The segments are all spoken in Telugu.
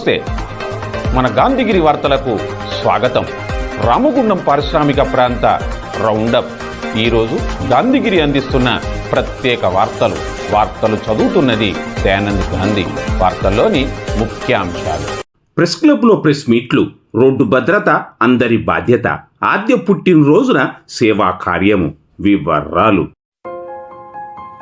నమస్తే. మన గాంధీగిరి వార్తలకు స్వాగతం. రామగుండం పారిశ్రామిక ప్రాంత రౌండప్. ఈరోజు గాంధీగిరి అందిస్తున్న ప్రత్యేక వార్తలు. వార్తలు చదువుతున్నది దయానంద్ గాంధీ. వార్తల్లోని ముఖ్యాంశాలు. ప్రెస్ క్లబ్లో ప్రెస్ మీట్లు. రోడ్డు భద్రత అందరి బాధ్యత. ఆద్య పుట్టినరోజున సేవా కార్యము. వివరాలు.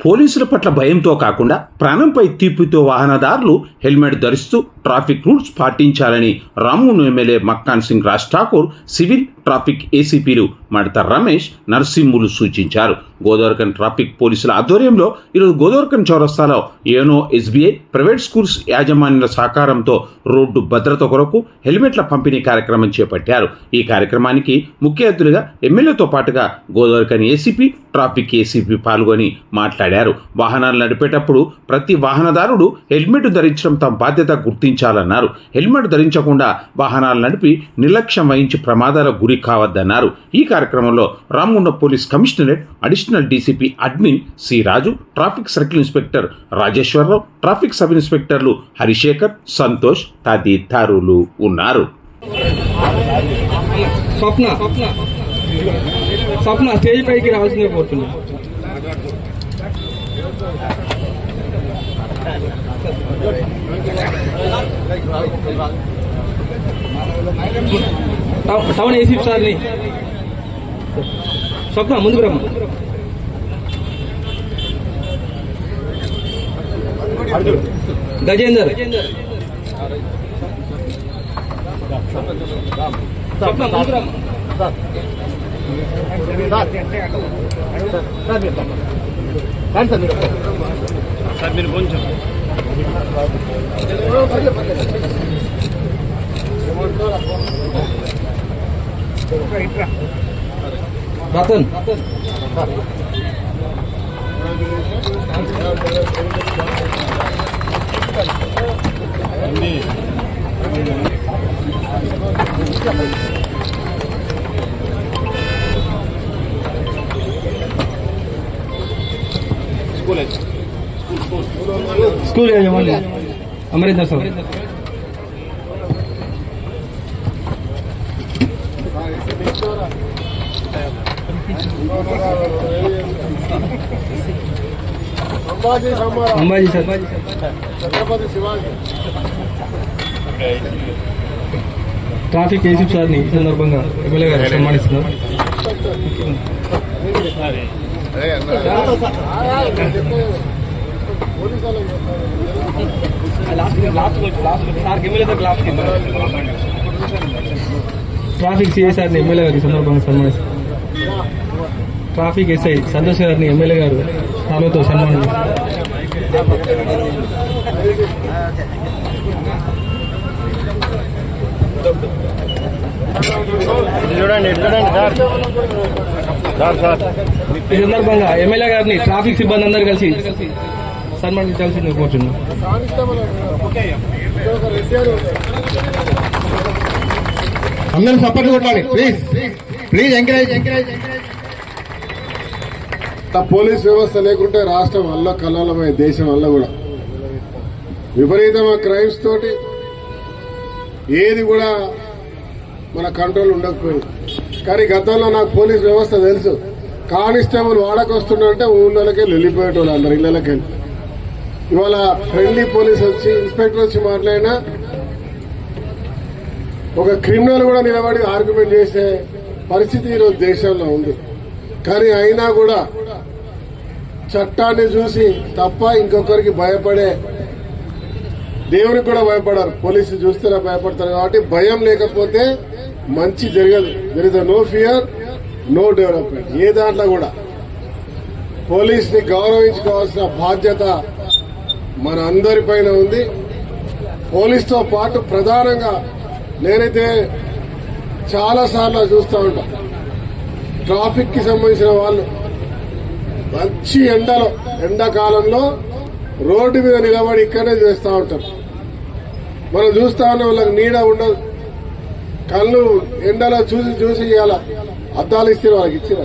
పోలీసుల పట్ల భయంతో కాకుండా ప్రాణంపై తీపితో వాహనదారులు హెల్మెట్ ధరిస్తూ ట్రాఫిక్ రూల్స్ పాటించాలని రామూను MLA Makkan Singh Raj Thakur civil traffic ఏసీపీలు Madatha Ramesh Narasimhulu సూచించారు. గోదావరికన్ ట్రాఫిక్ పోలీసుల ఆధ్వర్యంలో ఈరోజు గోదావరికన్ చౌరస్తాలో ఏనో ఎస్బీఐ ప్రైవేట్ స్కూల్స్ యాజమాన్యుల సహకారంతో రోడ్డు భద్రత కొరకు హెల్మెట్ల పంపిణీ కార్యక్రమం చేపట్టారు. ఈ కార్యక్రమానికి ముఖ్య అతిథులుగా ఎమ్మెల్యేతో పాటుగా గోదావరికన్ ఏసీపీ ట్రాఫిక్ ఏసీపీ పాల్గొని మాట్లాడారు. వాహనాలు నడిపేటప్పుడు ప్రతి వాహనదారుడు హెల్మెట్ ధరించడం తమ బాధ్యత గుర్తించాలన్నారు. హెల్మెట్ ధరించకుండా వాహనాలు నడిపి నిర్లక్ష్యం వహించి ప్రమాదాలకు గురి కావద్దన్నారు. ఈ కార్యక్రమంలో Ramagunda police commissionerate additional DCP admin C Raju traffic circle inspector Rajeshwararao traffic sub ఇన్స్పెక్టర్లు Harishekar Santosh తదితరులు ఉన్నారు. స్వప్న. స్వప్న స్టేజ్ పైకి రావాల్సిందే టౌన్ ఏసీ సార్ని. స్వప్న ముందుకు రమ్మ. గజేందర్. స్వప్న ముందుకు రమ్మ. సార్ మీరు కొంచెం రతన్ స్కూల్ యజమాని Amarinder sir sir. Traffic AC సార్ని ఈ సందర్భంగా ఎమ్మెల్యే గారు సన్మానిస్తున్నారు. ట్రాఫిక్ సిఐ సార్ని ఎమ్మెల్యే గారు ఈ సందర్భంగా సన్మానిస్తున్నారు. ట్రాఫిక్ ఎస్ఐ సంతోష్ గారిని ఎమ్మెల్యే గారు తాలూతో సన్మానం. ఈ సందర్భంగా ఎమ్మెల్యే గారిని ట్రాఫిక్ సిబ్బంది అందరూ కలిసి సన్మానించాల్సింది కోరుతున్నాం అందరూ సపోర్ట్ కొట్టాలి please please encourage encourage police వ్యవస్థ లేకుంటే రాష్ట్రం వల్ల కల్లోలమయ్యే దేశం వల్ల కూడా. విపరీతమైన క్రైమ్స్ తోటి ఏది కూడా మన కంట్రోల్ ఉండకపోయింది. కానీ గతంలో నాకు పోలీస్ వ్యవస్థ తెలుసు. కానిస్టేబుల్ వాడకొస్తుండంటే ఊళ్ళోకే వెళ్ళిపోయేటోళ్ళు అందరు ఇళ్ళకి వెళ్ళి ఇవాళ ఫ్రెండ్లీ పోలీస్ వచ్చి ఇన్స్పెక్టర్ వచ్చి మాట్లాడినా ఒక క్రిమినల్ కూడా నిలబడి ఆర్గ్యుమెంట్ చేసే పరిస్థితి ఈరోజు దేశంలో ఉంది. కానీ అయినా కూడా చట్టాన్ని చూసి తప్ప ఇంకొకరికి భయపడే దేవునికి కూడా భయపడారు. పోలీసులు చూస్తేనే భయపడతారు కాబట్టి భయం లేకపోతే మంచి జరగదు. There is no fear no development ఏ దాంట్లో కూడా పోలీస్ని గౌరవించుకోవాల్సిన బాధ్యత మన అందరిపైన ఉంది. పోలీస్తో పాటు ప్రధానంగా నేనైతే చాలాసార్లు చూస్తూ ఉంటా. ట్రాఫిక్కి సంబంధించిన వాళ్ళు మంచి ఎండలో ఎండాకాలంలో రోడ్డు మీద నిలబడి ఇక్కడనే చేస్తూ ఉంటారు. మనం చూస్తా ఉన్న వాళ్ళకి నీడ ఉండదు. కళ్ళు ఎండలో చూసి చూసి ఇవాళ అద్దాలు ఇస్తే వాళ్ళకి ఇచ్చిరా?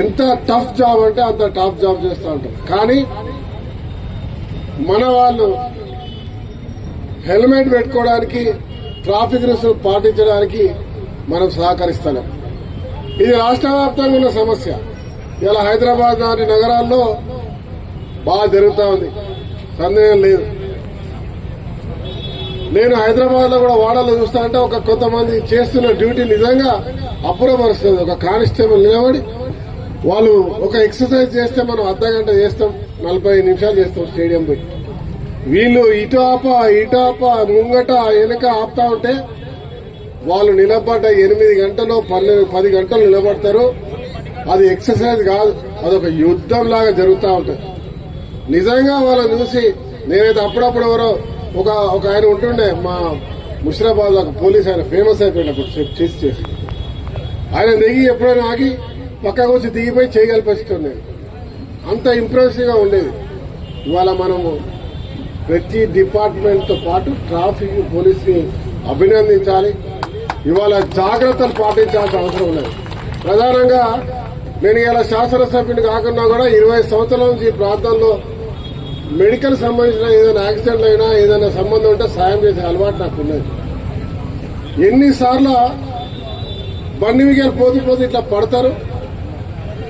ఎంత టఫ్ జాబ్ అంటే అంత టఫ్ జాబ్ చేస్తూ ఉంటారు. కానీ మన వాళ్ళు హెల్మెట్ పెట్టుకోవడానికి ట్రాఫిక్ రూల్స్ పాటించడానికి మనం సహకరిస్తున్నాం ఇది రాష్ట్ర వ్యాప్తంగా ఉన్న సమస్య. ఇలా హైదరాబాద్ లాంటి నగరాల్లో బాగా జరుగుతూ ఉంది. సందేహం లేదు. నేను హైదరాబాద్లో కూడా వాడలు చూస్తా అంటే ఒక కొంతమంది చేస్తున్న డ్యూటీ నిజంగా అప్పురపరుస్తుంది ఒక కానిస్టేబుల్ నిలబడి వాళ్ళు ఒక ఎక్సర్సైజ్ చేస్తే మనం అర్ధ గంట చేస్తాం నలభై నిమిషాలు చేస్తాం స్టేడియం పోయి. వీళ్ళు ఇటు ఆప ఇటు ఆప ముంగట వెనక ఆపుతా ఉంటే వాళ్ళు నిలబడ్డ ఎనిమిది గంటలు పన్నెండు పది గంటలు నిలబడతారు. అది ఎక్సర్సైజ్ కాదు అదొక యుద్ధం లాగా జరుగుతూ ఉంటుంది. నిజంగా వాళ్ళని చూసి నేనైతే అప్పుడప్పుడు ఎవరో ఒక ఒక ఆయన ఉంటుండే మా ముషిరాబాద్ ఒక పోలీస్ ఆయన ఫేమస్ అయిపోయింది అప్పుడు చెక్ చేసి చేసి. ఆయన దిగి ఎప్పుడైనా ఆగి పక్కకు వచ్చి దిగిపోయి చేయగలిపేస్తుండే. అంత ఇంప్రెసివ్గా ఉండేది. ఇవాళ మనము ప్రతి డిపార్ట్మెంట్తో పాటు ట్రాఫిక్ పోలీస్ని అభినందించాలి. ఇవాళ జాగ్రత్తలు పాటించాల్సిన అవసరం ఉన్నది. ప్రధానంగా నేను ఇలా శాసనసభ్యుని కాకుండా కూడా ఇరవై సంవత్సరాల నుంచి ఈ ప్రాంతంలో మెడికల్ సంబంధించిన ఏదైనా యాక్సిడెంట్ అయినా ఏదైనా సంబంధం ఉంటే సాయం చేసే అలవాటు నాకు ఉన్నది. ఎన్నిసార్లు బండి మిగిలి పోతూ పోతూ ఇట్లా పడతారు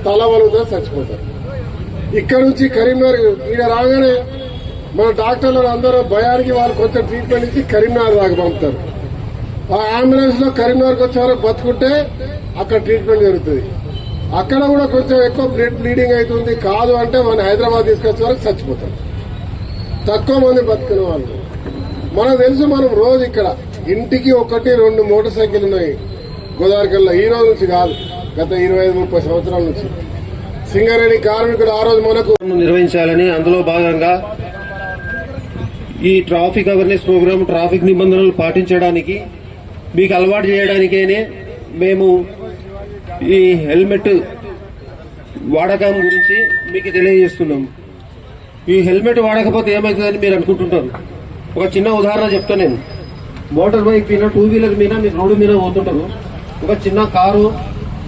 తల వలుగుతారు చచ్చిపోతారు. ఇక్కడ నుంచి కరీంనగర్ ఈడ రాగానే మన డాక్టర్లు అందరూ భయానికి వాళ్ళు కొంచెం ట్రీట్మెంట్ ఇచ్చి కరీంనగర్ దాకా పంపుతారు. ఆ అంబులెన్స్లో కరీంనగర్కి వచ్చే వరకు బతుకుంటే అక్కడ ట్రీట్మెంట్ జరుగుతుంది. అక్కడ కూడా కొంచెం ఎక్కువ బ్లీడింగ్ అవుతుంది. కాదు అంటే మన హైదరాబాద్ తీసుకొచ్చే వరకు చచ్చిపోతారు. తక్కువ మంది బతుకునే వాళ్ళు. మనకు తెలుసు మనం రోజు ఇక్కడ ఇంటికి ఒకటి రెండు మోటార్ సైకిల్ ఉన్నాయి. గోదావరికల్లో ఈ రోజు నుంచి కాదు గత ఇరవై ఐదు ముప్పై సంవత్సరాల నుంచి. సింగరేణి కార్మికుడు ఆ రోజు మనకు నిర్వహించాలని అందులో భాగంగా ఈ ట్రాఫిక్ అవేర్నెస్ ప్రోగ్రామ్ ట్రాఫిక్ నిబంధనలు పాటించడానికి మీకు అలవాటు చేయడానికేనే మేము ఈ హెల్మెట్ వాడకం గురించి మీకు తెలియజేస్తున్నాం. ఈ హెల్మెట్ వాడకపోతే ఏమవుతుందని మీరు అనుకుంటుంటారు. ఒక చిన్న ఉదాహరణ చెప్తా నేను. మోటార్ బైక్ మీద టూ వీలర్ మీద మీరు రోడ్డు మీద పోతుంటారు. ఒక చిన్న కారు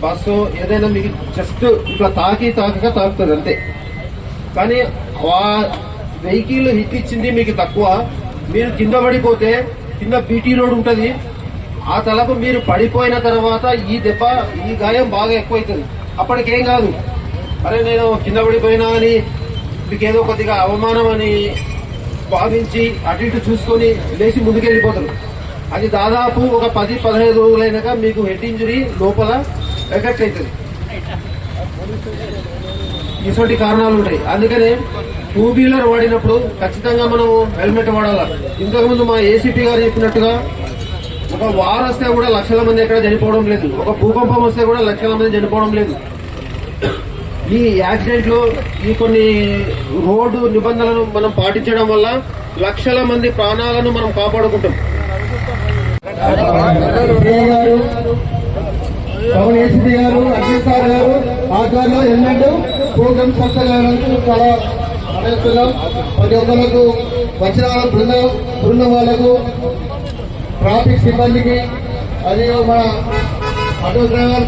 బస్సు ఏదైనా మీకు జస్ట్ ఇట్లా తాకి తాకగా తాకుతుంది అంతే. కానీ ఆ వెహికల్ హిట్ ఇచ్చింది మీకు తక్కువ. మీరు కింద పడిపోతే కింద బీటీ రోడ్ ఉంటుంది. ఆ తలకు మీరు పడిపోయిన తర్వాత ఈ దెబ్బ ఈ గాయం బాగా ఎక్కువైతుంది. అప్పటికేం కాదు. అరే నేను కింద పడిపోయినా అని మీకేదో ఏదో కొద్దిగా అవమానం అని భావించి అటు ఇటు చూసుకొని లేచి ముందుకెళ్ళిపోతారు అది దాదాపు ఒక పది పదహైదు రోజులైనాక మీకు హెడ్ ఇంజరీ లోపల ఎఫెక్ట్ అవుతుంది ఇటువంటి కారణాలు ఉంటాయి. అందుకనే టూ వీలర్ వాడినప్పుడు ఖచ్చితంగా మనం హెల్మెట్ వాడాలి. ఇంతకుముందు మా ఏసీపీ గారు చెప్పినట్టుగా ఒక వార్ వస్తే కూడా లక్షల మంది ఎక్కడ చనిపోవడం లేదు. ఒక భూకంపం వస్తే కూడా లక్షల మంది చనిపోవడం లేదు. ఈ యాక్సిడెంట్లు ఈ కొన్ని రోడ్డు నిబంధనలను మనం పాటించడం వల్ల లక్షల మంది ప్రాణాలను మనం కాపాడుకుంటాం. గారు ఏసీపీ గారు అఖిల్ సార్ గారు ఆధ్వర్యంలో ఎన్నెండు చాలా ప్రతి ఒక్కరికి వచ్చిన బృందం బృందం వాళ్ళకు ట్రాఫిక్ సిబ్బందికి మరియు మన ఆటో డ్రైవర్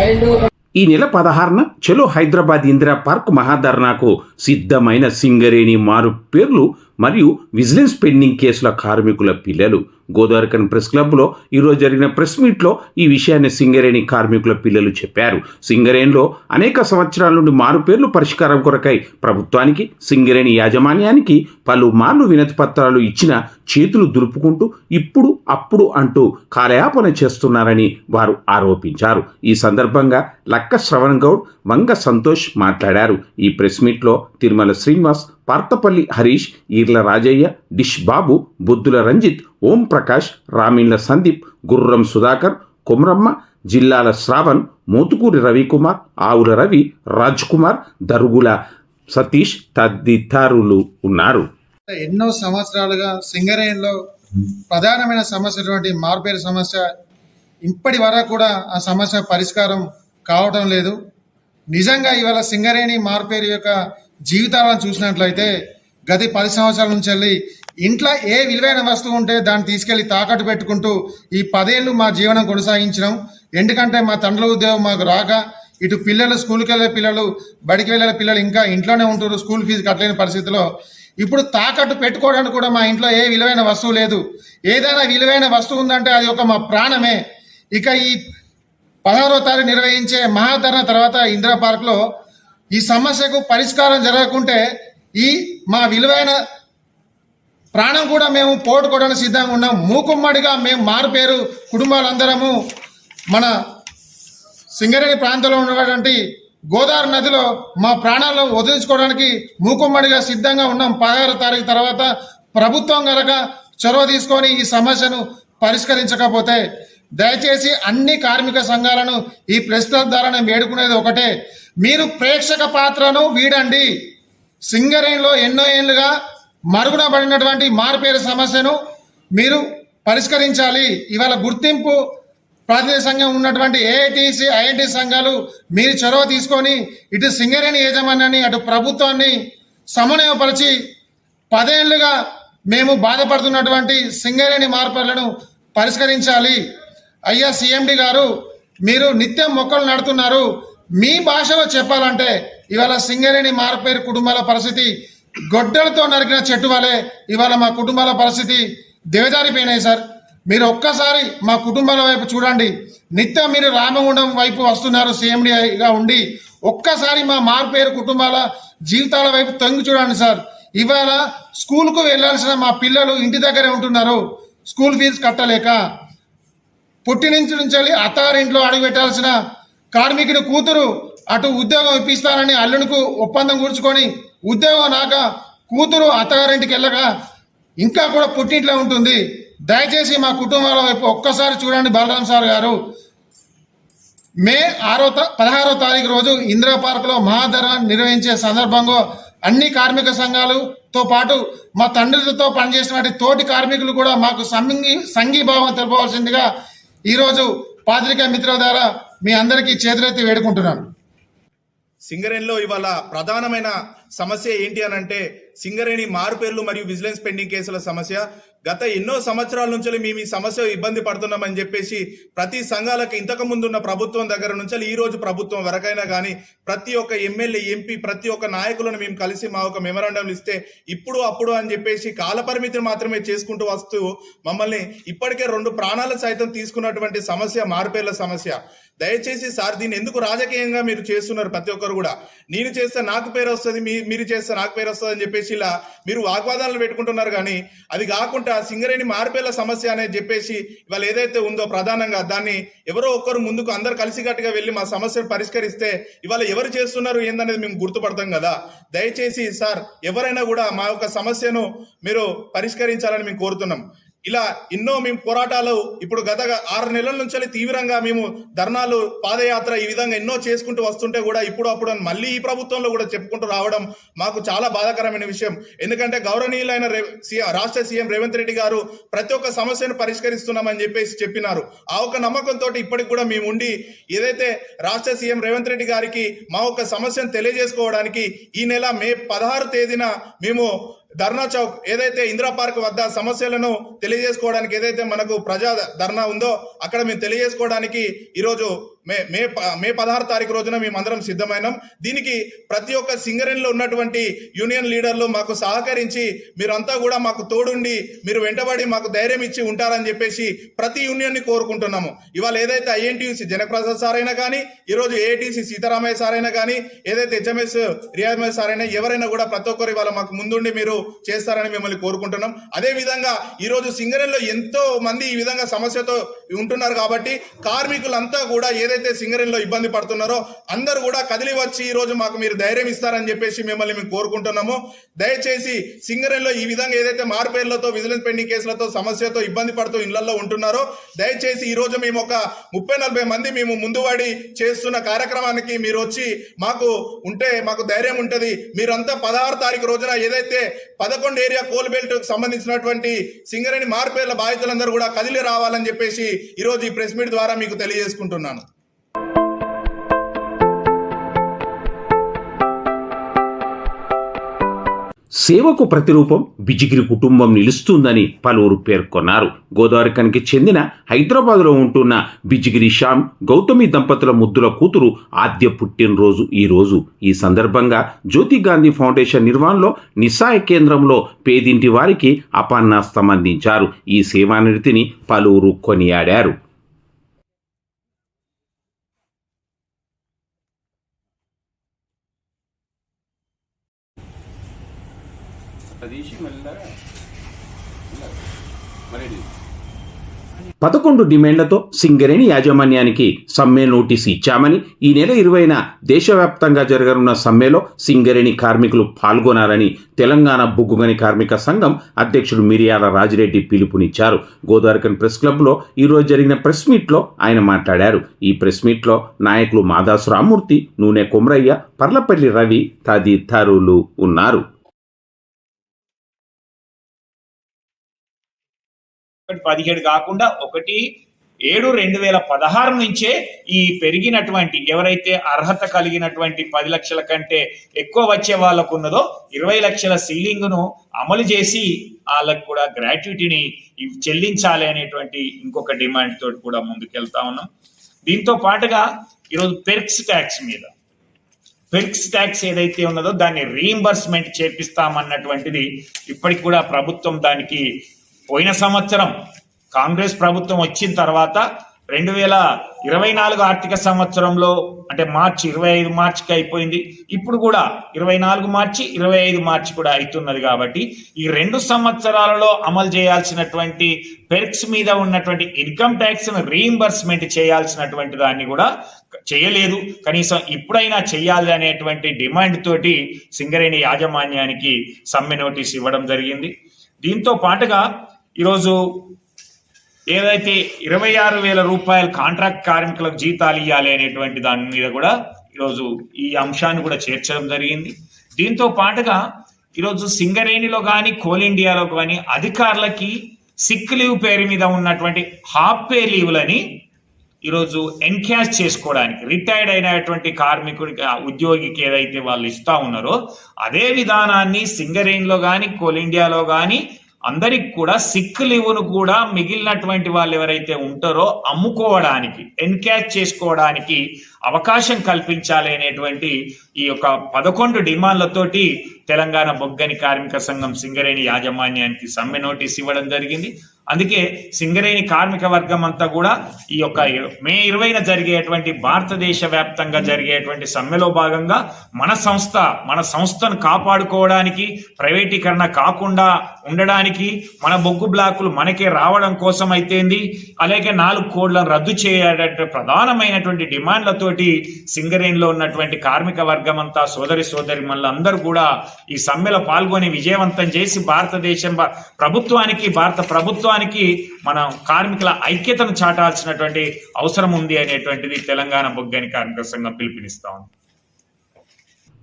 అండ్ ఈ నెల పదహారున చలో హైదరాబాద్ ఇందిరా పార్క్ మహాధర్నాకు సిద్ధమైన సింగరేణి మారు పేర్లు మరియు విజిలెన్స్ పెండింగ్ కేసుల కార్మికుల పిల్లలు. గోదావరికన్ ప్రెస్ క్లబ్లో ఈరోజు జరిగిన ప్రెస్ మీట్లో ఈ విషయాన్ని సింగరేణి కార్మికుల పిల్లలు చెప్పారు. సింగరేణిలో అనేక సంవత్సరాల నుండి మారు పేర్లు పరిష్కారం కొరకై ప్రభుత్వానికి సింగరేణి యాజమాన్యానికి పలుమార్లు వినతి పత్రాలు ఇచ్చిన చేతులు దులుపుకుంటూ ఇప్పుడు అప్పుడు అంటూ కాలయాపన చేస్తున్నారని వారు ఆరోపించారు. ఈ సందర్భంగా లక్క శ్రవణ్ గౌడ్ వంగ సంతోష్ మాట్లాడారు. ఈ ప్రెస్ మీట్లో తిరుమల శ్రీనివాస్ పార్తపల్లి హరీష్ ఈర్ల రాజయ్య డిష్ బాబు బుద్ధుల రంజిత్ ఓం ప్రకాష్ రామిండ్ల సందీప్ గుర్రం సుధాకర్ కొమరమ్మ జిల్లాల శ్రావణ్ మోతుకూరి రవికుమార్ ఆవుల రవి రాజ్ కుమార్ దరుగుల సతీష్ తదితరులు ఉన్నారు. ఎన్నో సంవత్సరాలుగా సింగరేణిలో ప్రధానమైన సమస్య మార్పేరు సమస్య ఇప్పటి వరకు కూడా ఆ సమస్య పరిష్కారం కావటం లేదు. నిజంగా ఇవాళ సింగరేణి మార్పేరు యొక్క జీవితాలను చూసినట్లయితే గత పది సంవత్సరాల నుంచి వెళ్ళి ఇంట్లో ఏ విలువైన వస్తువు ఉంటే దాన్ని తీసుకెళ్ళి తాకట్టు పెట్టుకుంటూ ఈ పదేళ్ళు మా జీవనం కొనసాగించడం ఎందుకంటే మా తండ్రుల ఉద్యోగం మాకు రాక ఇటు పిల్లలు స్కూల్కి వెళ్ళే పిల్లలు బడికి వెళ్ళే పిల్లలు ఇంకా ఇంట్లోనే ఉంటారు స్కూల్ ఫీజు కట్టలేని పరిస్థితిలో ఇప్పుడు తాకట్టు పెట్టుకోవడానికి కూడా మా ఇంట్లో ఏ విలువైన వస్తువు లేదు. ఏదైనా విలువైన వస్తువు ఉందంటే అది ఒక మా ప్రాణమే. ఇక ఈ పదహారో తారీఖు నిర్వహించే మహాధరణ తర్వాత ఇందిరా పార్క్లో ఈ సమస్యకు పరిష్కారం జరగకుంటే ఈ మా విలువైన ప్రాణం కూడా మేము పోగొట్టుకోవడానికి సిద్ధంగా ఉన్నాం. మూకుమ్మడిగా మేము మారుపేరు కుటుంబాలందరము మన సింగరేణి ప్రాంతంలో ఉన్నటువంటి గోదావరి నదిలో మా ప్రాణాలను వదిలించుకోవడానికి మూకుమ్మడిగా సిద్ధంగా ఉన్నాం. పదహారు తారీఖు తర్వాత ప్రభుత్వం కనుక చొరవ తీసుకొని ఈ సమస్యను పరిష్కరించకపోతే దయచేసి అన్ని కార్మిక సంఘాలను ఈ ప్రెస్ ద్వారా నేను వేడుకునేది ఒకటే. మీరు ప్రేక్షక పాత్రను వీడండి. సింగరేణిలో ఎన్నో ఏళ్ళుగా మరుగున పడినటువంటి మారుపేరు సమస్యను మీరు పరిష్కరించాలి. ఇవాళ గుర్తింపు ప్రాతినిధ్య సంఘం ఉన్నటువంటి ఏఐటీసీ ఐఐటి సంఘాలు మీరు చొరవ తీసుకొని ఇటు సింగరేణి యాజమాన్యాన్ని అటు ప్రభుత్వాన్ని సమన్వయపరిచి పదేళ్ళుగా మేము బాధపడుతున్నటువంటి సింగరేణి మార్పులను పరిష్కరించాలి. అయ్యా సిఎండి గారు మీరు నిత్యం మొక్కలు నాడుతున్నారు మీ భాషలో చెప్పాలంటే ఇవాళ సింగరేణి మారపేరు కుటుంబాల పరిస్థితి గొడ్డలతో నరికిన చెట్టు వలె ఇవాళ మా కుటుంబాల పరిస్థితి దిగజారిపోయినాయి సార్. మీరు ఒక్కసారి మా కుటుంబాల వైపు చూడండి. నిత్యం మీరు రామగుండం వైపు వస్తున్నారు సీఎండిగా ఉండి. ఒక్కసారి మా మార్పేరు కుటుంబాల జీవితాల వైపు తొంగి చూడండి సార్. ఇవాళ స్కూల్కు వెళ్ళాల్సిన మా పిల్లలు ఇంటి దగ్గరే ఉంటున్నారు. స్కూల్ ఫీజు కట్టలేక. పుట్టి నుంచి అత్తారింట్లో అడుగు పెట్టాల్సిన కార్మికుడి కూతురు అటు ఉద్యోగం ఇప్పిస్తానని అల్లునికు ఒప్పందం కూర్చుకొని ఉద్యోగం నాక కూతురు అత్తగారింటికి వెళ్ళగా ఇంకా కూడా పుట్టింట్లో ఉంటుంది. దయచేసి మా కుటుంబాల వైపు ఒక్కసారి చూడండి బలరాం సార్ గారు. మే ఆరో పదహారో తారీఖు రోజు ఇందిరా పార్క్లో మహాధర నిర్వహించే సందర్భంగా అన్ని కార్మిక సంఘాలతో పాటు మా తండ్రులతో పనిచేసినటువంటి తోటి కార్మికులు కూడా మాకు సంఘీ సంఘీభావం తెలపవలసిందిగా ఈరోజు పాత్రికా మిత్రుల ద్వారా మీ అందరికీ చేతులెత్తి వేడుకుంటున్నాను. సింగరేణిలో ఇవాళ ప్రధానమైన సమస్య ఏంటి అని అంటే సింగరేణి మారుపేర్లు మరియు విజిలెన్స్ పెండింగ్ కేసుల సమస్య. గత ఎన్నో సంవత్సరాల నుంచి మేము ఈ సమస్య ఇబ్బంది పడుతున్నామని చెప్పేసి ప్రతి సంఘాలకు ఇంతకు ముందున్న ప్రభుత్వం దగ్గర నుంచి ఈ రోజు ప్రభుత్వం వరకైనా కానీ ప్రతి ఒక్క ఎమ్మెల్యే ఎంపీ ప్రతి ఒక్క నాయకులను మేము కలిసి మా ఒక మెమరాండంలు ఇస్తే ఇప్పుడు అప్పుడు అని చెప్పేసి కాలపరిమితిని మాత్రమే చేసుకుంటూ వస్తూ మమ్మల్ని ఇప్పటికే రెండు ప్రాణాలు సైతం తీసుకున్నటువంటి సమస్య మారుపేర్ల సమస్య. దయచేసి సార్ దీన్ని ఎందుకు రాజకీయంగా మీరు చేస్తున్నారు ప్రతి ఒక్కరు కూడా? నేను చేస్తే నాకు పేరు వస్తుంది మీ మీరు చేస్తే నాకు పేరు వస్తుంది అని చెప్పేసి ఇలా మీరు వాగ్వాదాలు పెట్టుకుంటున్నారు కానీ అది కాకుండా సింగరేణి మార్పేల సమస్య అనేది చెప్పేసి ఇవాళ ఏదైతే ఉందో ప్రధానంగా దాన్ని ఎవరో ఒక్కరు ముందుకు అందరు కలిసికట్టుగా వెళ్ళి మా సమస్యను పరిష్కరిస్తే ఇవాళ ఎవరు చేస్తున్నారు ఏందనేది మేము గుర్తుపడతాం కదా. దయచేసి సార్ ఎవరైనా కూడా మా యొక్క సమస్యను మీరు పరిష్కరించాలని మేము కోరుతున్నాం. ఇలా ఎన్నో మేము పోరాటాలు ఇప్పుడు గత ఆరు నెలల నుంచి తీవ్రంగా మేము ధర్నాలు పాదయాత్ర ఈ విధంగా ఎన్నో చేసుకుంటూ వస్తుంటే కూడా ఇప్పుడు అప్పుడు మళ్ళీ ఈ ప్రభుత్వంలో కూడా చెప్పుకుంటూ రావడం మాకు చాలా బాధాకరమైన విషయం. ఎందుకంటే గౌరవనీయులైన రే- రాష్ట్ర సీఎం రేవంత్ రెడ్డి గారు ప్రతి ఒక్క సమస్యను పరిష్కరిస్తున్నామని చెప్పేసి చెప్పినారు. ఆ ఒక నమ్మకంతో ఇప్పటికి కూడా మేము ఉండి ఏదైతే రాష్ట్ర సీఎం రేవంత్ రెడ్డి గారికి మా ఒక సమస్యను తెలియజేసుకోవడానికి ఈ నెల మే పదహారు తేదీన మేము ధర్నా చౌక్ ఏదైతే ఇందిరా పార్క్ వద్ద సమస్యలను తెలియజేసుకోవడానికి ఏదైతే మనకు ప్రజా ధర్నా ఉందో అక్కడ మేము తెలియజేసుకోవడానికి ఈరోజు మే మే ప- మే పదహారు తారీఖు రోజున మేము అందరం సిద్ధమైనాం. దీనికి ప్రతి ఒక్క సింగరేణిలో ఉన్నటువంటి యూనియన్ లీడర్లు మాకు సహకరించి మీరంతా కూడా మాకు తోడుండి మీరు వెంటబడి మాకు ధైర్యం ఇచ్చి ఉంటారని చెప్పేసి ప్రతి యూనియన్ని కోరుకుంటున్నాము. ఇవాళ ఏదైతే ఐఎన్టీయూసీ జనప్రసాద్ సార్ అయినా కానీ ఈరోజు ఏఐటీసీ సీతారామయ్య సార్ అయినా కానీ ఏదైతే హెచ్ఎంఎస్ రియాజ్ సార్ అయినా ఎవరైనా కూడా ప్రతి ఒక్కరు ఇవాళ మాకు ముందుండి మీరు చేస్తారని మిమ్మల్ని కోరుకుంటున్నాం. అదే విధంగా సింగరేణిలో ఎంతో మంది ఈ విధంగా సమస్యతో ఉంటున్నారు కాబట్టి కార్మికులంతా కూడా ఏదైతే సింగరేణిలో ఇబ్బంది పడుతున్నారో అందరూ కూడా కదిలి వచ్చి ఈరోజు మాకు మీరు ధైర్యం ఇస్తారని చెప్పేసి మిమ్మల్ని మేము కోరుకుంటున్నాము. దయచేసి సింగరేణిలో ఈ విధంగా ఏదైతే మార్పేర్లతో విజిలెన్స్ పెండింగ్ కేసులతో సమస్యతో ఇబ్బంది పడుతూ ఇళ్ళలో ఉంటున్నారో దయచేసి ఈ రోజు మేము ఒక ముప్పై నలభై మంది మేము ముందువాడి చేస్తున్న కార్యక్రమానికి మీరు వచ్చి మాకు ఉంటే మాకు ధైర్యం ఉంటుంది. మీరంతా పదహారు తారీఖు రోజున ఏదైతే పదకొండు ఏరియా కోల్ బెల్ట్ సంబంధించినటువంటి సింగరేణి మార్పేర్ల బాధితులందరూ కూడా కదిలి రావాలని చెప్పేసి ఈరోజు ఈ ప్రెస్ మీట్ ద్వారా మీకు తెలియజేసుకుంటున్నాను. సేవకు ప్రతిరూపం బిజిగిరి కుటుంబం నిలుస్తుందని పలువురు పేర్కొన్నారు. గోదావరికనికి చెందిన హైదరాబాద్లో ఉంటున్న బిజిగిరి శ్యామ్ గౌతమి దంపతుల ముద్దుల కూతురు ఆద్య పుట్టినరోజు ఈరోజు ఈ సందర్భంగా జ్యోతి గాంధీ ఫౌండేషన్ నిర్వహణలో నిస్సాయ కేంద్రంలో పేదింటి వారికి అపాన్నాస్తం అందించారు. ఈ సేవానిరితిని పలువురు కొనియాడారు. పదకొండు డిమాండ్లతో సింగరేణి యాజమాన్యానికి సమ్మె నోటీసు ఇచ్చామని ఈ నెల ఇరవైన దేశవ్యాప్తంగా జరగనున్న సమ్మెలో సింగరేణి కార్మికులు పాల్గొనాలని తెలంగాణ బొగ్గుగని కార్మిక సంఘం అధ్యక్షుడు మిరియాల రాజిరెడ్డి పిలుపునిచ్చారు. గోదావరికన్ ప్రెస్ క్లబ్లో ఈరోజు జరిగిన ప్రెస్ మీట్లో ఆయన మాట్లాడారు. ఈ ప్రెస్ మీట్లో నాయకులు మాదాసు రామ్మూర్తి నూనె కొమరయ్య పర్లపల్లి రవి తదితరులు ఉన్నారు. ఒకటి పదిహేడు కాకుండా ఒకటి ఏడు రెండు వేల పదహారు నుంచే ఈ పెరిగినటువంటి ఎవరైతే అర్హత కలిగినటువంటి పది లక్షల కంటే ఎక్కువ వచ్చే వాళ్ళకు ఉన్నదో ఇరవై లక్షల సీలింగ్ను అమలు చేసి వాళ్ళకు కూడా గ్రాట్యుటీని చెల్లించాలి అనేటువంటి ఇంకొక డిమాండ్ తోటి కూడా ముందుకెళ్తా ఉన్నాం. దీంతో పాటుగా ఈరోజు పెర్క్స్ ట్యాక్స్ మీద. పెర్క్స్ ట్యాక్స్ ఏదైతే ఉన్నదో దాన్ని రీఎంబర్స్మెంట్ చేపిస్తామన్నటువంటిది ఇప్పటికి కూడా ప్రభుత్వం దానికి పోయిన సంవత్సరం కాంగ్రెస్ ప్రభుత్వం వచ్చిన తర్వాత రెండు వేల ఇరవై నాలుగు ఆర్థిక సంవత్సరంలో అంటే మార్చి ఇరవై ఐదు మార్చికి అయిపోయింది. ఇప్పుడు కూడా ఇరవై నాలుగు మార్చి ఇరవై ఐదు మార్చి కూడా అవుతున్నది కాబట్టి ఈ రెండు సంవత్సరాలలో అమలు చేయాల్సినటువంటి పెర్క్స్ మీద ఉన్నటువంటి ఇన్కమ్ ట్యాక్స్ రీఇంబర్స్మెంట్ చేయాల్సినటువంటి దాన్ని కూడా చేయలేదు. కనీసం ఇప్పుడైనా చేయాలి అనేటువంటి డిమాండ్ తోటి సింగరేణి యాజమాన్యానికి సమ్మె నోటీస్ ఇవ్వడం జరిగింది. దీంతో పాటుగా ఈరోజు ఏదైతే ఇరవై ఆరు వేల రూపాయల కాంట్రాక్ట్ కార్మికులకు జీతాలు ఇవ్వాలి అనేటువంటి దాని మీద కూడా ఈరోజు ఈ అంశాన్ని కూడా చేర్చడం జరిగింది. దీంతో పాటుగా ఈరోజు సింగరేణిలో కానీ కోల్ ఇండియాలో కానీ అధికారులకి సిక్ లీవ్ పేరు మీద ఉన్నటువంటి హాఫ్ పే లీవ్లని ఈరోజు ఎన్క్యాష్ చేసుకోవడానికి రిటైర్డ్ అయినటువంటి కార్మికుడికి ఉద్యోగికి ఏదైతే వాళ్ళు ఇస్తా ఉన్నారో అదే విధానాన్ని సింగరేణిలో కానీ కోల్ ఇండియాలో కానీ అందరికి కూడా సిక్ లీవ్ను కూడా మిగిలినటువంటి వాళ్ళు ఎవరైతే ఉంటారో అమ్ముకోవడానికి ఎన్క్యాచ్ చేసుకోవడానికి అవకాశం కల్పించాలి అనేటువంటి ఈ యొక్క పదకొండు డిమాండ్లతోటి తెలంగాణ బొగ్గని కార్మిక సంఘం సింగరేణి యాజమాన్యానికి సమ్మె నోటీస్ ఇవ్వడం జరిగింది. అందుకే సింగరేణి కార్మిక వర్గం అంతా కూడా ఈ యొక్క మే ఇరవైన జరిగేటువంటి భారతదేశ వ్యాప్తంగా జరిగేటువంటి సమ్మెలో భాగంగా మన సంస్థ మన సంస్థను కాపాడుకోవడానికి ప్రైవేటీకరణ కాకుండా ఉండడానికి మన బొగ్గు బ్లాకులు మనకే రావడం కోసం అయితేంది. అలాగే నాలుగు కోడ్లను రద్దు చేయడం ప్రధానమైనటువంటి డిమాండ్లతోటి సింగరేణిలో ఉన్నటువంటి కార్మిక వర్గం అంతా సోదరి సోదరి అందరూ కూడా ఈ సమ్మెలో పాల్గొని విజయవంతం చేసి భారతదేశం ప్రభుత్వానికి భారత ప్రభుత్వానికి మనం కార్మికుల ఐక్యతను చాటాల్సినటువంటి అవసరం ఉంది అనేటువంటిది తెలంగాణ బొగ్గని కార్మిక సంఘం పిలుపునిస్తా ఉంది.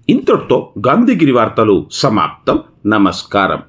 ఇంతటితో గాంధీగిరి వార్తలు సమాప్తం. నమస్కారం.